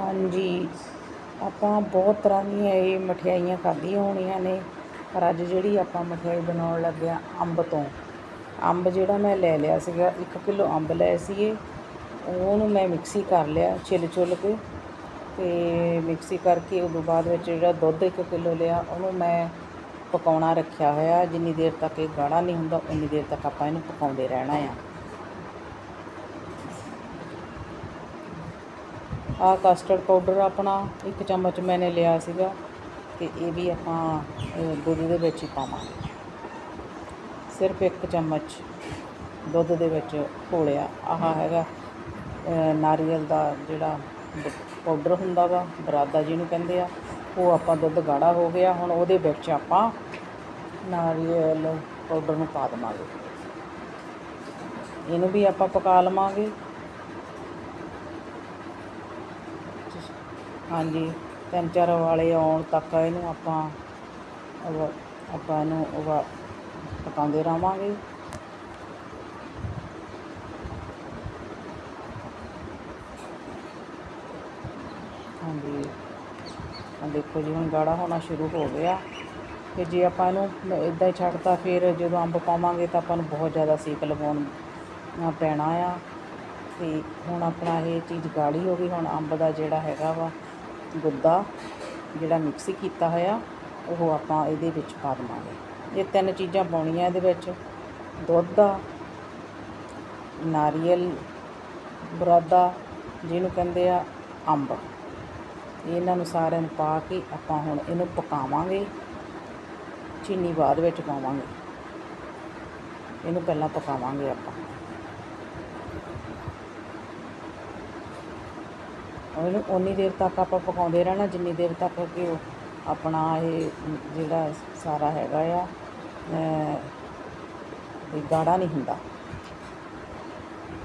ਹਾਂਜੀ। ਆਪਾਂ ਬਹੁਤ ਤਰ੍ਹਾਂ ਦੀਆਂ ਇਹ ਮਠਿਆਈਆਂ ਖਾਧੀਆਂ ਹੋਣੀਆਂ ਨੇ, ਪਰ ਅੱਜ ਜਿਹੜੀ ਆਪਾਂ ਮਠਿਆਈ ਬਣਾਉਣ ਲੱਗੇ ਹਾਂ ਅੰਬ ਤੋਂ। ਅੰਬ ਜਿਹੜਾ ਮੈਂ ਲੈ ਲਿਆ ਸੀਗਾ, ਇੱਕ ਕਿਲੋ ਅੰਬ ਲਏ ਸੀਗੇ। ਉਹਨੂੰ ਮੈਂ ਮਿਕਸੀ ਕਰ ਲਿਆ ਛਿੱਲ ਛੁੱਲ ਕੇ ਅਤੇ ਮਿਕਸੀ ਕਰਕੇ ਉਦੋਂ ਬਾਅਦ ਵਿੱਚ ਜਿਹੜਾ ਦੁੱਧ ਇੱਕ ਕਿਲੋ ਲਿਆ, ਉਹਨੂੰ ਮੈਂ ਪਕਾਉਣਾ ਰੱਖਿਆ ਹੋਇਆ। ਜਿੰਨੀ ਦੇਰ ਤੱਕ ਇਹ ਗਾੜਾ ਨਹੀਂ ਹੁੰਦਾ, ਉਨੀ ਦੇਰ ਤੱਕ ਆਪਾਂ ਇਹਨੂੰ ਪਕਾਉਂਦੇ ਰਹਿਣਾ ਆ। ਆਹ ਕਸਟਰਡ ਪਾਊਡਰ ਆਪਣਾ ਇੱਕ ਚਮਚ ਮੈਨੇ ਲਿਆ ਸੀਗਾ ਤੇ ਇਹ ਵੀ ਆਪਾਂ ਦੁੱਧ ਦੇ ਵਿੱਚ ਹੀ ਪਾਵਾਂਗੇ। ਸਿਰਫ ਇੱਕ ਚਮਚ ਦੁੱਧ ਦੇ ਵਿੱਚ ਘੋਲਿਆ। ਆਹ ਹੈਗਾ ਨਾਰੀਅਲ ਦਾ ਜਿਹੜਾ ਪਾਊਡਰ ਹੁੰਦਾ ਵਾ, ਬਰਾਦਾ ਜਿਹਨੂੰ ਕਹਿੰਦੇ ਆ, ਉਹ ਆਪਾਂ ਦੁੱਧ ਗਾੜਾ ਹੋ ਗਿਆ। ਹੁਣ ਉਹਦੇ ਵਿੱਚ ਆਪਾਂ ਨਾਰੀਅਲ ਪਾਊਡਰ ਨੂੰ ਪਾ ਦੇਵਾਂਗੇ। ਇਹਨੂੰ ਵੀ ਆਪਾਂ ਪਕਾ ਲਵਾਂਗੇ। ਹਾਂਜੀ, ਤਿੰਨ ਚਾਰ ਵਾਲੇ ਆਉਣ ਤੱਕ ਇਹਨੂੰ ਆਪਾਂ ਆਪਾਂ ਇਹਨੂੰ ਉਬਾ ਪਕਾਉਂਦੇ ਰਹਾਂਗੇ। ਹਾਂਜੀ ਆ ਦੇਖੋ ਜੀ, ਹੁਣ ਗਾੜਾ ਹੋਣਾ ਸ਼ੁਰੂ ਹੋ ਗਿਆ। ਤੇ ਜੇ ਆਪਾਂ ਇਹਨੂੰ ਇਦਾਂ ਹੀ ਛੱਡਤਾ ਫਿਰ ਜਦੋਂ ਅੰਬ ਪਾਵਾਂਗੇ ਤਾਂ ਆਪਾਂ ਨੂੰ ਬਹੁਤ ਜ਼ਿਆਦਾ ਸੇਕ ਲਗਾਉਣ ਪੈਣਾ ਆ। ਤੇ ਹੁਣ ਆਪਣਾ ਇਹ ਚੀਜ਼ ਗਾੜੀ ਹੋ ਗਈ, ਹੁਣ ਅੰਬ ਦਾ ਜਿਹੜਾ ਹੈਗਾ ਵਾ ਗੁੱਦਾ ਜਿਹੜਾ ਮਿਕਸੀ ਕੀਤਾ ਹੋਇਆ, ਉਹ ਆਪਾਂ ਇਹਦੇ ਵਿੱਚ ਪਾ ਦੇਵਾਂਗੇ। ਇਹ ਤਿੰਨ ਚੀਜ਼ਾਂ ਪਾਉਣੀਆਂ ਇਹਦੇ ਵਿੱਚ। ਦੁੱਧ ਆ ਨਾਰੀਅਲ, ਬਰਾਦਾ, ਜਿਹਨੂੰ ਕਹਿੰਦੇ ਆ ਅੰਬ। ਇਹਨਾਂ ਨੂੰ ਸਾਰਿਆਂ ਨੂੰ ਪਾ ਕੇ ਆਪਾਂ ਹੁਣ ਇਹਨੂੰ ਪਕਾਵਾਂਗੇ। ਚੀਨੀ ਬਾਅਦ ਵਿੱਚ ਪਾਵਾਂਗੇ। ਇਹਨੂੰ ਪਹਿਲਾਂ ਪਕਾਵਾਂਗੇ ਆਪਾਂ। ਉਹਨੂੰ ਉਨੀ ਦੇਰ ਤੱਕ ਆਪਾਂ ਪਕਾਉਂਦੇ ਰਹਿਣਾ, ਜਿੰਨੀ ਦੇਰ ਤੱਕ ਕਿ ਉਹ ਆਪਣਾ ਇਹ ਜਿਹੜਾ ਸਾਰਾ ਹੈਗਾ ਆ ਵੀ ਗਾੜਾ ਨਹੀਂ ਹੁੰਦਾ।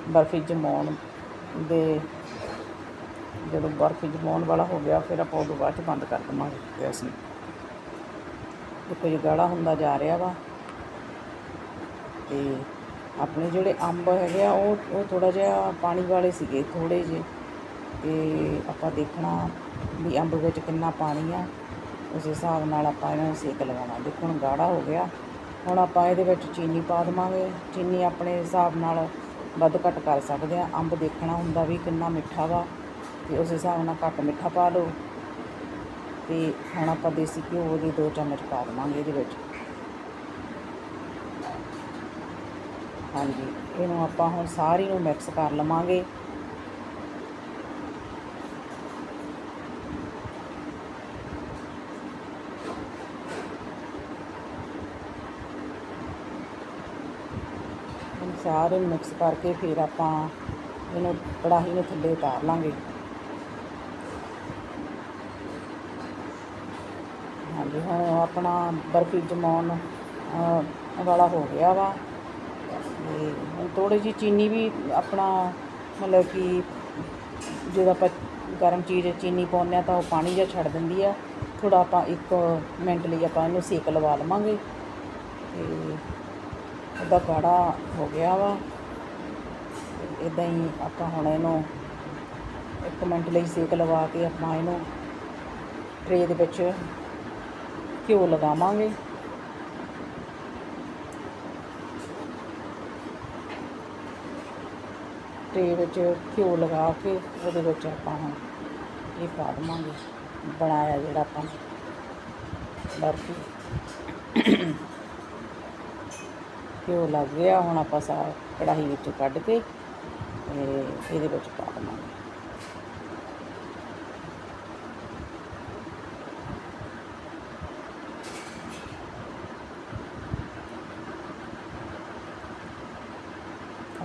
ਬਰਫੀ ਜਮਾਉਣ ਦੇ, ਜਦੋਂ ਬਰਫੀ ਜਮਾਉਣ ਵਾਲਾ ਹੋ ਗਿਆ, ਫਿਰ ਆਪਾਂ ਉਦੋਂ ਬਾਅਦ ਚ ਬੰਦ ਕਰ ਦੇਵਾਂਗੇ ਗੈਸ ਨੂੰ। ਦੇਖੋ ਜੀ ਗਾੜਾ ਹੁੰਦਾ ਜਾ ਰਿਹਾ ਵਾ, ਤੇ ਆਪਣੇ ਜਿਹੜੇ ਅੰਬ ਹੈਗੇ ਆ, ਉਹ ਉਹ ਥੋੜਾ ਜਿਹਾ ਪਾਣੀ ਵਾਲੇ ਸੀਗੇ ਥੋੜੇ ਜਿਹੇ। ਅਤੇ ਆਪਾਂ ਦੇਖਣਾ ਵੀ ਅੰਬ ਵਿੱਚ ਕਿੰਨਾ ਪਾਣੀ ਆ। ਉਸ ਹਿਸਾਬ ਨਾਲ ਆਪਾਂ ਇਹਨਾਂ ਨੂੰ ਸੇਕ ਲਗਾਉਣਾ। ਦੇਖੋ ਹੁਣ ਗਾੜਾ ਹੋ ਗਿਆ। ਹੁਣ ਆਪਾਂ ਇਹਦੇ ਵਿੱਚ ਚੀਨੀ ਪਾ ਦੇਵਾਂਗੇ। ਚੀਨੀ ਆਪਣੇ ਹਿਸਾਬ ਨਾਲ ਵੱਧ ਘੱਟ ਕਰ ਸਕਦੇ ਆ। ਅੰਬ ਦੇਖਣਾ ਹੁੰਦਾ ਵੀ ਕਿੰਨਾ ਮਿੱਠਾ ਵਾ ਤੇ ਉਸ ਹਿਸਾਬ ਨਾਲ ਘੱਟ ਮਿੱਠਾ ਪਾ ਲਓ। ਤੇ ਹੁਣ ਆਪਾਂ ਦੇਸੀ ਘਿਓ ਦੇ ਦੋ ਚਮਚ ਪਾ ਦੇਵਾਂਗੇ ਇਹਦੇ ਵਿੱਚ। ਹਾਂਜੀ, ਇਹਨੂੰ ਆਪਾਂ ਹੁਣ ਸਾਰੀ ਨੂੰ ਮਿਕਸ ਕਰ ਲਵਾਂਗੇ। ਸਾਰੇ ਮਿਕਸ ਕਰਕੇ ਫਿਰ ਆਪਾਂ ਇਹਨੂੰ ਕੜਾਹੀ ਨੂੰ ਥੱਲੇ ਉਤਾਰ ਲਾਂਗੇ। ਹਾਂਜੀ, ਹੁਣ ਆਪਣਾ ਬਰਫੀ ਜਮਾਉਣ ਵਾਲਾ ਹੋ ਗਿਆ ਵਾ। ਤੇ ਹੁਣ ਥੋੜੀ ਜਿਹੀ ਚੀਨੀ ਵੀ ਆਪਣਾ ਮਤਲਬ ਕਿ ਜਦੋਂ ਆਪਾਂ ਗਰਮ ਚੀਜ਼ ਚੀਨੀ ਪਾਉਂਦੇ ਹਾਂ ਤਾਂ ਉਹ ਪਾਣੀ ਜਿਹਾ ਛੱਡ ਦਿੰਦੀ ਆ। ਥੋੜਾ ਆਪਾਂ ਇੱਕ ਮਿੰਟ ਲਈ ਆਪਾਂ ਇਹਨੂੰ ਸੇਕ ਲਵਾ ਲਵਾਂਗੇ। ਤੇ ਉਹਦਾ ਗਾੜਾ ਹੋ ਗਿਆ ਵਾ। ਇਦਾਂ ਹੀ ਆਪਾਂ ਹੁਣ ਇਹਨੂੰ ਇੱਕ ਮਿੰਟ ਲਈ ਸੇਕ ਲਵਾ ਕੇ ਆਪਾਂ ਇਹਨੂੰ ਟਰੇ ਦੇ ਵਿੱਚ ਘਿਓ ਲਗਾਵਾਂਗੇ। ਟਰੇ ਵਿੱਚ ਘਿਓ ਲਗਾ ਕੇ ਉਹਦੇ ਵਿੱਚ ਆਪਾਂ ਹੁਣ ਇਹ ਪਾ ਦੇਵਾਂਗੇ। ਬਣਾਇਆ ਜਿਹੜਾ ਆਪਾਂ ਬਰਫੀ ਘਿਓ ਲੱਗ ਗਿਆ। ਹੁਣ ਆਪਾਂ ਸਾ ਕੜਾਹੀ ਵਿੱਚੋਂ ਕੱਢ ਕੇ ਤੇ ਇਹਦੇ ਵਿੱਚ ਪਾ ਦੇਵਾਂਗੇ।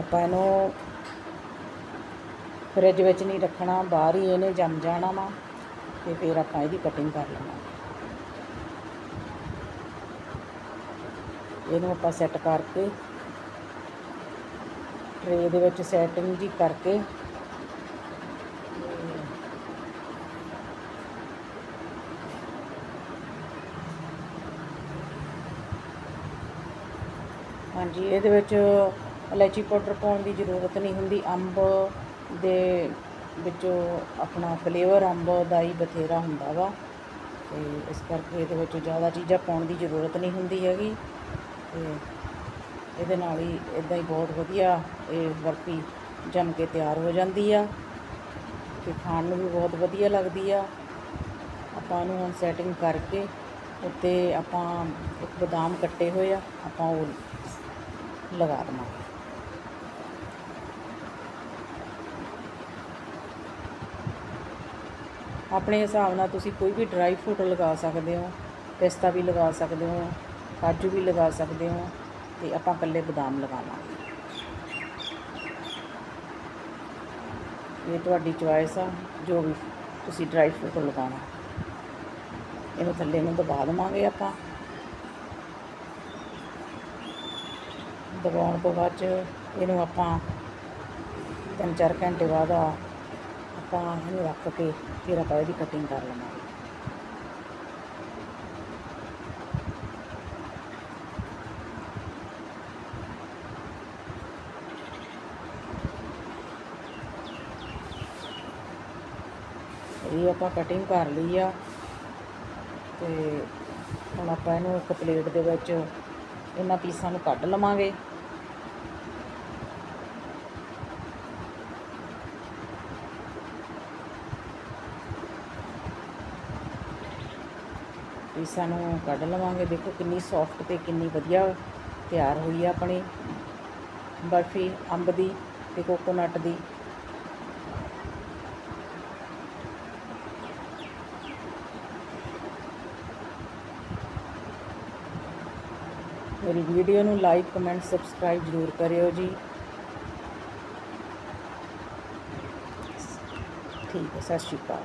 ਆਪਾਂ ਇਹਨੂੰ ਫਰਿੱਜ ਵਿੱਚ ਨਹੀਂ ਰੱਖਣਾ, ਬਾਹਰ ਹੀ ਇਹਨੇ ਜੰਮ ਜਾਣਾ ਵਾ ਤੇ ਫਿਰ ਆਪਾਂ ਇਹਦੀ ਕਟਿੰਗ ਕਰ ਲਵਾਂਗੇ। ਇਹਨੂੰ ਆਪਾਂ ਸੈੱਟ ਕਰਕੇ ਟਰੇ ਦੇ ਵਿੱਚ ਸੈਟਿੰਗ ਜੀ ਕਰਕੇ ਹਾਂਜੀ, ਇਹਦੇ ਵਿੱਚ ਇਲਾਇਚੀ ਪਾਊਡਰ ਪਾਉਣ ਦੀ ਜ਼ਰੂਰਤ ਨਹੀਂ ਹੁੰਦੀ। ਅੰਬ ਦੇ ਵਿੱਚੋਂ ਆਪਣਾ ਫਲੇਵਰ ਅੰਬ ਦਾ ਹੀ ਬਥੇਰਾ ਹੁੰਦਾ ਵਾ। ਤੇ ਇਸ ਕਰਕੇ ਇਹਦੇ ਵਿੱਚ ਜ਼ਿਆਦਾ ਚੀਜ਼ਾਂ ਪਾਉਣ ਦੀ ਜ਼ਰੂਰਤ ਨਹੀਂ ਹੁੰਦੀ ਹੈਗੀ। ਤੇ ਇਹਦੇ ਨਾਲ ਹੀ ਇਦਾਂ ਹੀ ਬਹੁਤ ਵਧੀਆ ਇਹ ਬਰਫੀ ਜੰਮ ਕੇ ਤਿਆਰ ਹੋ ਜਾਂਦੀ ਆ ਤੇ ਖਾਣ ਨੂੰ ਵੀ ਬਹੁਤ ਵਧੀਆ ਲੱਗਦੀ ਆ। ਆਪਾਂ ਨੂੰ ਹੁਣ ਸੈਟਿੰਗ ਕਰਕੇ ਉੱਤੇ ਆਪਾਂ ਇੱਕ ਬਦਾਮ ਕੱਟੇ ਹੋਏ ਆ, ਆਪਾਂ ਉਹ ਲਗਾ ਦੇਵਾਂਗੇ। ਆਪਣੇ ਹਿਸਾਬ ਨਾਲ ਤੁਸੀਂ ਕੋਈ ਵੀ ਡਰਾਈ ਫਰੂਟ ਲਗਾ ਸਕਦੇ ਹੋ, ਪਿਸਤਾ ਵੀ ਲਗਾ ਸਕਦੇ ਹੋ ਕਾਜੂ ਵੀ ਲਗਾ ਸਕਦੇ ਹੋ ਤੇ ਆਪਾਂ ਇਕੱਲੇ ਬਦਾਮ ਲਗਾਵਾਂਗੇ ਇਹ ਤੁਹਾਡੀ ਚੁਆਇਸ ਆ, ਜੋ ਵੀ ਤੁਸੀਂ ਡਰਾਈ ਫਰੂਟ ਲਗਾਉਣਾ। ਇਹਨੂੰ ਥੱਲੇ ਨੂੰ ਦਬਾ ਦੇਵਾਂਗੇ ਆਪਾਂ। ਦਬਾਉਣ ਤੋਂ ਬਾਅਦ 'ਚ ਇਹਨੂੰ ਆਪਾਂ ਤਿੰਨ ਚਾਰ ਘੰਟੇ ਬਾਅਦ ਆਪਾਂ ਇਹਨੂੰ ਰੱਖ ਕੇ ਫਿਰ ਆਪਾਂ ਇਹਦੀ ਕਟਿੰਗ ਕਰ ਲਵਾਂਗੇ। ਇਹ ਆਪਾਂ ਕਟਿੰਗ ਕਰ ਲਈ ਆ। ਤੇ ਹੁਣ ਆਪਾਂ ਇਹਨੂੰ ਇੱਕ ਪਲੇਟ ਦੇ ਵਿੱਚ ਇਹਨਾਂ ਪੀਸਾਂ ਨੂੰ ਕੱਢ ਲਵਾਂਗੇ। ਪੀਸਾਂ ਨੂੰ ਕੱਢ ਲਵਾਂਗੇ। ਦੇਖੋ ਕਿੰਨੀ ਸੌਫਟ ਤੇ ਕਿੰਨੀ ਵਧੀਆ ਤਿਆਰ ਹੋਈ ਆ ਆਪਣੀ। ਬਰਫੀ, ਅੰਬ ਦੀ ਤੇ ਕੋਕੋਨਟ ਦੀ। ਮੇਰੀ ਵੀਡੀਓ ਨੂੰ ਲਾਈਕ ਕਮੈਂਟ ਸਬਸਕ੍ਰਾਈਬ ਜ਼ਰੂਰ ਕਰਿਓ ਜੀ। ਠੀਕ ਹੈ ਸਤਿ ਸ਼੍ਰੀ ਅਕਾਲ।